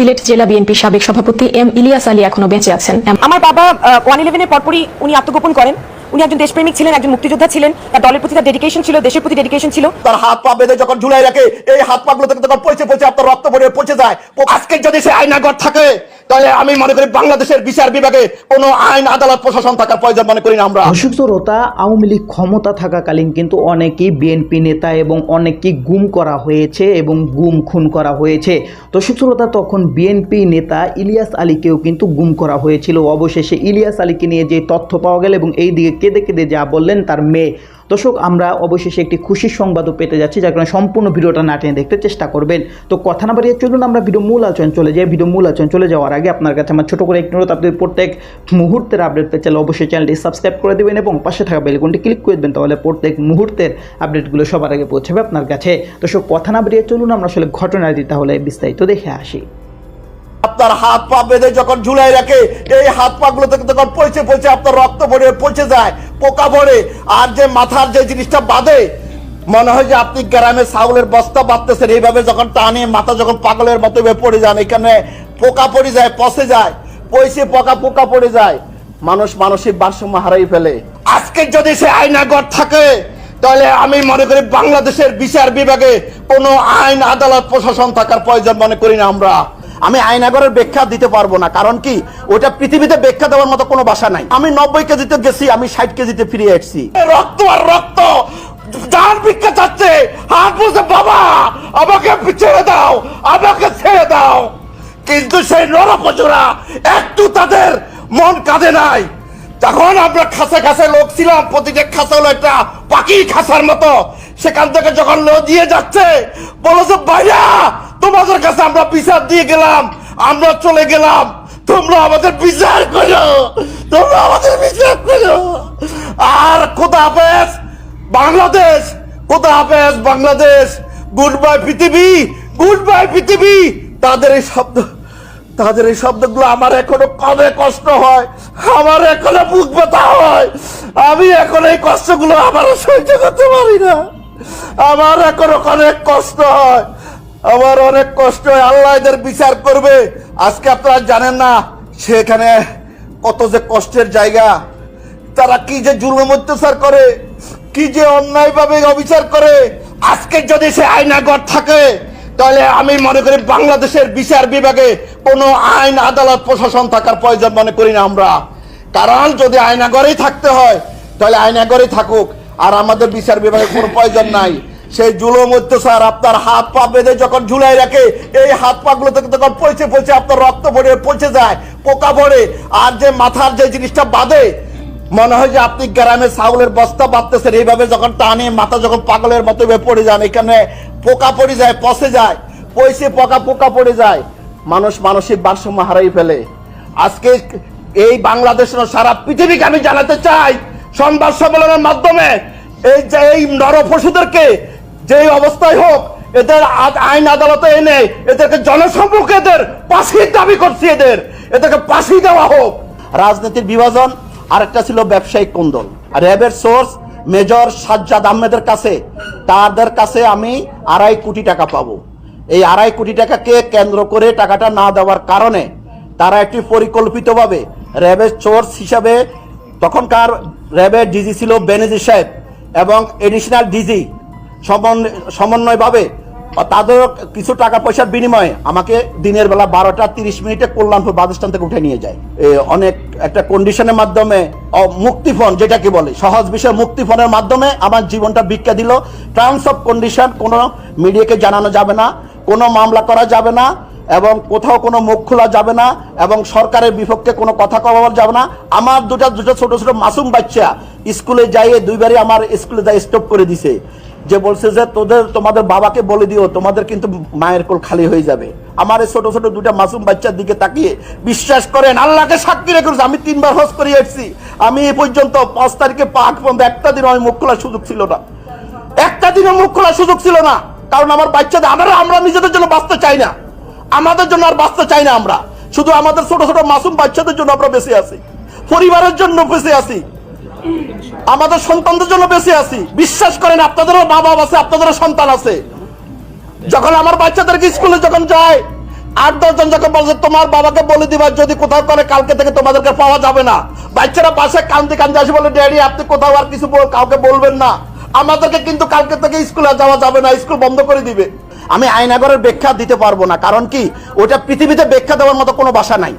সিলেট জেলা বিএনপি সাবেক সভাপতি এম ইলিয়াস আলী এখনও বেঁচে আছেন। আমার বাবা ওয়ান ইলেভেনের পরপরই উনি আত্মগোপন করেন। উনি একজন দেশপ্রেমিক ছিলেন একজন মুক্তিযোদ্ধা ছিলেন। তার দলের প্রতি তার ডেডিকেশন ছিল দেশের প্রতি ডেডিকেশন ছিল। তার হাত পা বেঁধে যখন ঝুলাই রাখে এই হাত পা গুলো থেকে তখন পচে পচে আপনার রক্ত পড়ে পচে যায়। আজকে যদি সে আয়নাঘর থাকে তাহলে আমি মনে করি বাংলাদেশের বিচার বিভাগে কোনো আইন, আদালত, প্রশাসন থাকার প্রয়োজন মনে করি না আমরা। দর্শক শ্রোতা আওয়ামী লীগ ক্ষমতা থাকাকালীন কিন্তু অনেকেই বিএনপি নেতা এবং অনেককেই গুম করা হয়েছে এবং গুম খুন করা হয়েছে। দর্শক শ্রোতা তখন বিএনপি নেতা ইলিয়াস আলীকেও কিন্তু গুম করা হয়েছিল। অবশেষে ইলিয়াস আলীকে নিয়ে যে তথ্য পাওয়া গেল এবং এই দিকে কেঁদে কেঁদে যা বললেন তার মেয়ে দর্শক, আমরা অবশেষে একটি খুশির সংবাদও পেতে যাচ্ছি, যার কারণে সম্পূর্ণ ভিডিওটা না টেনে দেখতে চেষ্টা করবেন। তো কথা না বাড়িয়ে চলুন, আমরা ভিডিও মূল আলোচনা চলে যাই। ভিডিও মূল আলোচনা চলে যাওয়ার আগে আপনার কাছে আমার ছোটো করে একটি অনুরোধ, আপনি প্রত্যেক মুহূর্তের আপডেট পেতে চাইলে অবশ্যই চ্যানেলটি সাবস্ক্রাইব করে দেবেন এবং পাশে থাকা বেলকনটি ক্লিক করে দেবেন, তাহলে প্রত্যেক মুহূর্তের আপডেটগুলো সবার আগে পৌঁছাবে আপনার কাছে। দর্শক, কথা না বাড়িয়ে চলুন, আমরা আসলে ঘটনাটি তাহলে বিস্তারিত দেখে আসি। আপনার হাত পা বেঁধে যখন ঝুলাই রাখে, এই হাত পা গুলো থেকে তখন পচে পচে আপনার রক্ত পড়ে পচে যায়, পোকা পড়ে আর যে মাথার যে জিনিসটা বাঁধে, মনে হয় যে আপনি গ্রামে চাউলের বস্তা বাঁধতেছেন, এইভাবে যখন টানে, মাথা যখন পাগলের মতো পড়ে যান এখানে পোকা পড়ে যায়, পচে যায় পয়সে পোকা পোকা পড়ে যায়। মানুষ মানসিক ভারসাম্য হারাই ফেলে। আজকে যদি সে আইনাগর থাকে, তাহলে আমি মনে করি বাংলাদেশের বিচার বিভাগে কোনো আইন, আদালত, প্রশাসন থাকার প্রয়োজন মনে করি না আমরা। আমি আইনাগরের ব্যাখ্যা দিতে পারব না, কারণ কি ওটা পৃথিবীতে ব্যাখ্যা দেওয়ার মতো কোনো ভাষা নাই। আমি নব্বই কেজিতে গেছি, আমি ষাট কেজিতে ফিরে আসছি। রক্ত আর রক্ত! যার দাও! ছেড়ে দাও! কিন্তু সেই একটু তাদের মন কাঁদে নাই। তখন আমরা খাসে খাসে লোক ছিলাম, প্রতিটা খাসা হলো একটা পাখি খাসার মতো। সেখান থেকে যখন লো দিয়ে যাচ্ছে, বলো যে ভাইয়া তোমাদের কাছে আমরা বিচার দিয়ে গেলাম, আমরা চলে গেলাম। তোমরা আমাদের বিচার করো, তোমরা আমাদের বিচার করো। আর কোথা হাফেজ, বাংলাদেশ কোথা হাফেজ, বাংলাদেশ গুড বাই পৃথিবী গুড বাই পৃথিবী। তাদের এই শব্দ, তাদের এই শব্দগুলো আমার এখনও কবে কষ্ট হয়, আমার এখনও বুক ব্যথা হয়। আমি এখন এই কষ্টগুলো আমার সহ্য করতে পারি না। আমার এখন অনেক কষ্ট হয়। আমার অনেক কষ্ট আল্লাহ এদের বিচার করবে। আজকে আপনারা জানেন না, সেখানে কত যে কষ্টের জায়গা, তারা কি যে জুলুম অত্যাচার করে, কি যে অন্যায় ভাবে অবিচার করে। আজকে যদি সে আইনাগর থাকে, তাহলে আমি মনে করি বাংলাদেশের বিচার বিভাগে কোনো আইন, আদালত, প্রশাসন থাকার প্রয়োজন মনে করি না আমরা। কারণ যদি আইনাগরেই থাকতে হয়, তাহলে আইনাগরেই থাকুক, আর আমাদের বিচার বিভাগে কোনো প্রয়োজন নাই। সেই জুলুম অত্যাচার আপনার হাত পা বেঁধে যখন ঝুলাই রাখে, এই হাত পা গুলো থেকে তখন পচে পচে আপনার রক্ত পড়ে পচে যায়, পোকা পড়ে আর যে মাথার যে জিনিসটা বাঁধে, মনে হয় যে আপনি গ্রামে চাউলের বস্তা বাঁধতেছেন। এইভাবে যখন টানে, মাথা যখন পাগলের মতো পড়ে যান এখানে পোকা পড়ে যায়, পচে যায় পয়সে পোকা পোকা পড়ে যায়। মানুষ মানসিক ভারসাম্য হারাই ফেলে। আজকে এই বাংলাদেশ সারা পৃথিবীকে আমি জানাতে চাই, সংবাদ সম্মেলনের মাধ্যমে, এই যে এই নর পশুদেরকে যে অবস্থায় হোক, এদের আইন আদালতে এনে এদেরকে জনসম্মুখে এদের পাশির দাবি করছি এদের, এদেরকে পাশি দেওয়া হোক। রাজনীতির বিভাজন, আরেকটা ছিল ব্যবসায়িক কুন্দল। র্যাবের সোর্স, মেজর সাজ্জাদ আহমেদের কাছে, তাদের কাছে আমি আড়াই কোটি টাকা পাবো। এই আড়াই কোটি টাকাকে কেন্দ্র করে টাকাটা না দেওয়ার কারণে তারা একটি পরিকল্পিতভাবে র্যাবের সোর্স হিসাবে তখনকার র্যাবের ডিজি ছিল বেনেজি সাহেব এবং এডিশনাল ডিজি সমন্বয়ভাবে তাদেরও কিছু টাকা পয়সার বিনিময়ে আমাকে দিনের বেলা বারোটা তিরিশ মিনিটে কল্যাণপুর বাদস্থান থেকে উঠে নিয়ে যায়। অনেক একটা কন্ডিশনের মাধ্যমে মুক্তিফোন যেটাকে বলে, সহজ বিষয়, মুক্তিফোনের মাধ্যমে আমার জীবনটা ভিক্ষা দিল। টার্মস অফ কন্ডিশন কোনো মিডিয়াকে জানানো যাবে না, কোনো মামলা করা যাবে না, এবং কোথাও কোনো মুখ খোলা যাবে না, এবং সরকারের বিপক্ষে কোনো কথা কওয়া যাবে না। আমার দুটা, দুটো ছোট ছোট মাসুম বাচ্চা স্কুলে যাইয়ে দুইবারই আমার স্কুলে যাই স্টপ করে দিছে। যে বলছে যে তোদের, তোমাদের বাবাকে বলে দিও, তোমাদের কিন্তু মায়ের কোল খালি হয়ে যাবে। আমার এই ছোট ছোট দুটা মাসুম বাচ্চার দিকে তাকিয়ে বিশ্বাস করেন, আল্লাহকে সাক্ষী রেখেছি আমি তিনবার হজ করে এসেছি। আমি এই পর্যন্ত পাঁচ তারিখে পাক পর্যন্ত একটা দিন আমি মুখ খোলার সুযোগ ছিল না। একটা দিনও মুখ খোলার সুযোগ ছিল না, কারণ আমার বাচ্চাদের আমরা আমরা নিজেদের জন্য বাঁচতে চাই না। আমাদের জন্য আর বাঁচতে চাই না আমরা। শুধু আমাদের ছোট ছোট মাসুম বাচ্চাদের জন্য আমরা বেঁচে আছি। পরিবারের জন্য বেঁচে আছি। আমাদের সন্তানদের জন্য বেঁচে আছি। বিশ্বাস করেন, আপনাদেরও মা বাবা আছে, আপনাদেরও সন্তান আছে। যখন আমার বাচ্চাদেরকে স্কুলে যখন যায়, আট দশজন যখন বলছে তোমার বাবাকে বলে দিবা, যদি কোথাও করে কালকে থেকে তোমাদেরকে পাওয়া যাবে না। বাচ্চারা পাশে কান্দে কান্দে আসে বলে, ড্যাডি, আপনি কোথাও আর কিছু কাউকে বলবেন না। আমাদেরকে কিন্তু কালকে থেকে স্কুলে যাওয়া যাবে না, স্কুল বন্ধ করে দিবে। আমি আয়নাগরের ব্যাখ্যা দিতে পারব না, কারণ কি, ওটা পৃথিবীতে ব্যাখ্যা দেওয়ার মতো কোনো ভাষা নাই।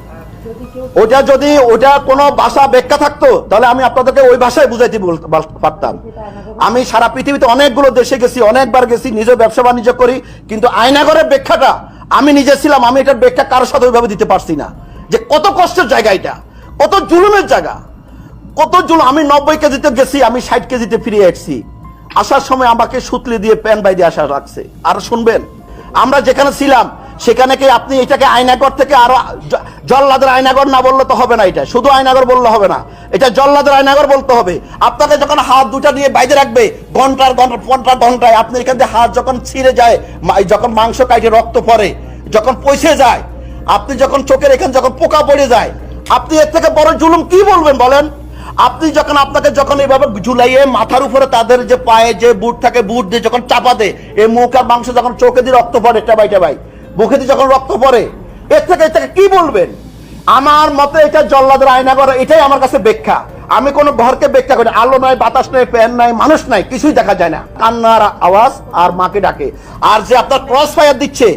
ওটা যদি, ওটা কোনো ভাষা ব্যাখ্যা থাকতো, তাহলে আমি আপনাদেরকে ওই ভাষায় বুঝাইতে পারতাম। আমি সারা পৃথিবীতে অনেকগুলো দেশে গেছি, অনেকবার গেছি নিজে ব্যবসা বাণিজ্য করি, কিন্তু আয়নাগরের ব্যাখ্যাটা আমি নিজে ছিলাম, আমি এটার ব্যাখ্যা কারোর সাথে ওইভাবে দিতে পারছি না। যে কত কষ্টের জায়গা এটা, কত জুলুমের জায়গা, কত জুলুম। আমি নব্বই কেজিতে গেছি, আমি ষাট কেজিতে ফিরে আসছি। আসার সময় আমাকে সুতলি দিয়ে প্যান বাই দিয়ে আসা রাখছে। আর শুনবেন, আমরা যেখানে ছিলাম, সেখানে কি আপনি এটাকে আয়নাগর থেকে আরও জল্লাদের আয়নাগর না বললে তো হবে না এটা। শুধু আয়নাগর বললে হবে না। এটা জল্লাদের আয়নাগর বলতে হবে। আপনাকে যখন হাত দুটা নিয়ে বাইরে রাখবে, ঘণ্টার ঘণ্টা ঘণ্টা ঘন্টায় আপনি এখান থেকে হাত যখন ছিঁড়ে যায় যখন মাংস কাটে রক্ত পড়ে, যখন পয়সে যায়, আপনি যখন চোখের এখানে যখন পোকা পড়ে যায়, আপনি এর থেকে বড় জুলুম কি বলবেন বলেন? আপনি যখন আপনাকে যখন এইভাবে ঝুলাইয়ে মাথার উপরে তাদের যে পায়ে যে বুট থাকে, বুট দিয়ে যখন চাপা দেয় এই মুখ আর মাংস যখন চোখে দিয়ে রক্ত পড়ে, টেবাই টেবাই। মুখে দিয়ে যখন রক্ত পড়ে এর থেকে এর থেকে কি বলবেন? আমার মতে এটা জল্লাদের আয়না করে, এটাই আমার কাছে ব্যাখ্যা। আমি কোনো ঘরকে ব্যাখ্যা করি আলো নাই, বাতাস নাই প্যান নাই, মানুষ নাই, কিছুই দেখা যায় না। কান্নার আওয়াজ আর মাকে ডাকে। আর যে আপনার ক্রস ফায়ার দিচ্ছে,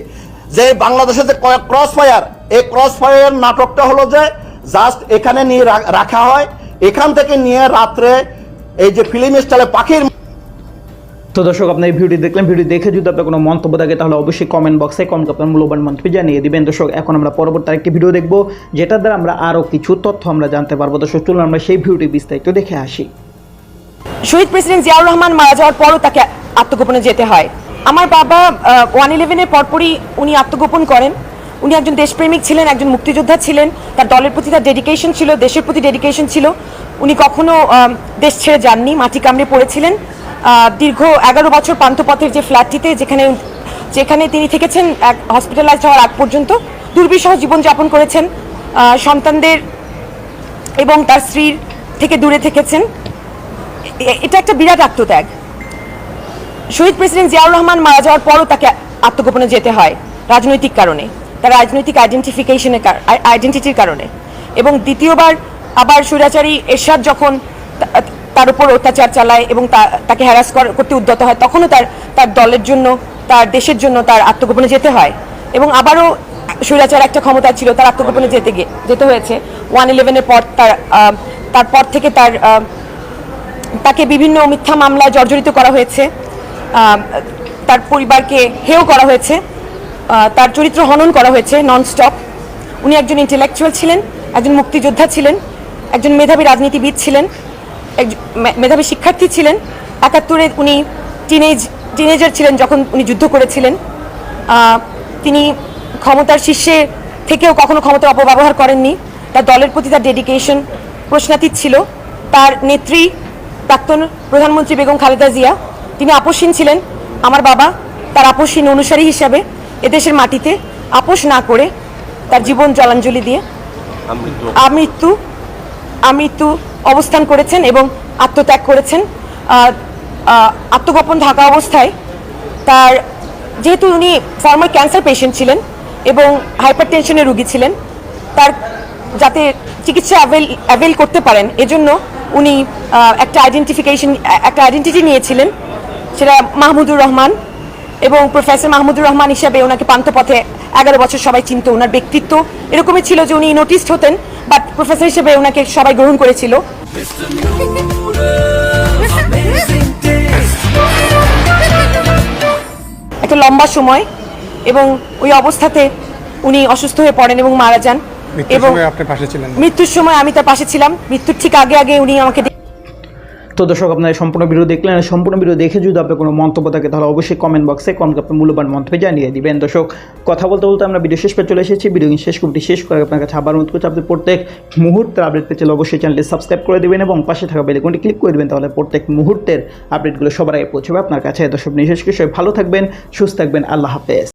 যে বাংলাদেশে যে ক্রস ফায়ার এই ক্রস ফায়ার নাটকটা হলো যে জাস্ট এখানে নিয়ে রাখা হয়। এখান থেকে নিয়ে রাত্রে এই যে ফিল্ম স্টাইলে পাখির তো দর্শক, আপনার এই ভিডিও দেখলেন ভিডিও দেখে যদি আপনার কোনো মন্তব্য থাকে, তাহলে অবশ্যই কমেন্ট বক্সে কমেন্ট আপনার মূল্যবান মন্তব্য জানিয়ে দিবেন। দর্শক, এখন আমরা পরবর্তী আরেকটি ভিডিও দেখব, যেটার দ্বারা আমরা আরও কিছু তথ্য আমরা জানতে পারব। দর্শক, চলুন আমরা সেই ভিডিওটি বিস্তারিত দেখে আসি। শহীদ প্রেসিডেন্ট জিয়াউর রহমান মারা যাওয়ার পরও তাকে আত্মগোপনে যেতে হয়। আমার বাবা ওয়ান ইলেভেনের পরপরই উনি আত্মগোপন করেন। উনি একজন দেশপ্রেমিক ছিলেন, একজন মুক্তিযোদ্ধা ছিলেন। তার দলের প্রতি তার ডেডিকেশন ছিল, দেশের প্রতি ডেডিকেশন ছিল। উনি কখনো দেশ ছেড়ে যাননি, মাটি কামড়ে পড়েছিলেন। দীর্ঘ এগারো বছর পান্থপথের যে ফ্ল্যাটটিতে যেখানে যেখানে তিনি থেকেছেন, এক হসপিটালাইজ হওয়ার আগ পর্যন্ত, দুর্বিষহ জীবনযাপন করেছেন সন্তানদের এবং তার স্ত্রীর থেকে দূরে থেকেছেন। এটা একটা বিরাট আত্মত্যাগ। শহীদ প্রেসিডেন্ট জিয়াউর রহমান মারা যাওয়ার পরও তাকে আত্মগোপনে যেতে হয়, রাজনৈতিক কারণে, তার রাজনৈতিক আইডেন্টিফিকেশনের আইডেন্টিটির কারণে। এবং দ্বিতীয়বার আবার স্বৈরাচারী এরশাদ যখন তার উপর অত্যাচার চালায় এবং তাকে হ্যারাস করতে উদ্যত হয়, তখনও তার তার দলের জন্য, তার দেশের জন্য তার আত্মগোপনে যেতে হয়। এবং আবারও স্বৈরাচার একটা ক্ষমতা ছিল তার আত্মগোপনে যেতে গিয়ে, যেতে হয়েছে। ওয়ান ইলেভেনের পর তার তারপর থেকে তার তাকে বিভিন্ন মিথ্যা মামলায় জর্জরিত করা হয়েছে। তার পরিবারকে হেও করা হয়েছে। তার চরিত্র হনন করা হয়েছে ননস্টপ উনি একজন ইন্টেলেকচুয়াল ছিলেন, একজন মুক্তিযোদ্ধা ছিলেন, একজন মেধাবী রাজনীতিবিদ ছিলেন। একজন মেধাবী শিক্ষার্থী ছিলেন। একাত্তরে উনি টিনেজ টিনেজার ছিলেন যখন উনি যুদ্ধ করেছিলেন। তিনি ক্ষমতার শীর্ষে থেকেও কখনো ক্ষমতার অপব্যবহার করেননি। তার দলের প্রতি তার ডেডিকেশন প্রশ্নাতীত ছিল। তার নেত্রী প্রাক্তন প্রধানমন্ত্রী বেগম খালেদা জিয়া তিনি আপোষহীন ছিলেন। আমার বাবা তার আপোষহীন অনুসারী হিসাবে এদেশের মাটিতে আপোষ না করে তার জীবন জলাঞ্জলি দিয়ে। আমৃত্যু আমৃত্যু অবস্থান করেছেন এবং আত্মত্যাগ করেছেন। আত্মগোপন থাকা অবস্থায় তার, যেহেতু উনি ফর্মাল ক্যান্সার পেশেন্ট ছিলেন এবং হাইপার টেনশনের রুগী ছিলেন, তার যাতে চিকিৎসা অ্যাভেল অ্যাভেল করতে পারেন, এজন্য উনি একটা আইডেন্টিফিকেশন একটা আইডেন্টিটি নিয়েছিলেন, সেটা মাহমুদুর রহমান। এবং প্রফেসর মাহমুদুর রহমান হিসাবে ওনাকে পান্থপথে এগারো বছর সবাই চিনত ওনার ব্যক্তিত্ব। এরকমই ছিল যে উনি নোটিসড হতেন বাট প্রফেসর হিসেবে ওনাকে সবাই গ্রহণ করেছিল। একটা লম্বা সময় এবং ওই অবস্থাতে উনি অসুস্থ হয়ে পড়েন এবং মারা যান। এবং মৃত্যুর সময় আমি তার পাশে ছিলাম। মৃত্যুর ঠিক আগে আগে উনি আমাকে তো দর্শক, আপনার সম্পূর্ণ ভিডিও দেখলেন। সম্পূর্ণ ভিডিও দেখে যদি আপনার কোনো মন্তব্য থাকে, তাহলে অবশ্যই কমেন্ট বক্সে কমেন্ট আপনার মূল্যবান মন্তব্য জানিয়ে দিবেন। দর্শক, কথা বলতে বলতে আমরা ভিডিও শেষ পেয়ে চলে এসেছি। ভিডিও শেষ কমিটি শেষ করে আপনার কাছে আবার অনুরোধ করছি, আপনি প্রত্যেক মুহূর্তের আপডেট পেতে অবশ্যই চ্যানেলটি সাবস্ক্রাইব করে দেবেন এবং পাশে থাকা বেলেকনটি ক্লিক করে দেবেন, তাহলে প্রত্যেক মুহূর্তের আপডেটগুলো সবার আগে পৌঁছবে আপনার কাছে। দর্শক, বিশেষ কিছু ভালো থাকবেন, সুস্থ থাকবেন। আল্লাহ হাফেজ।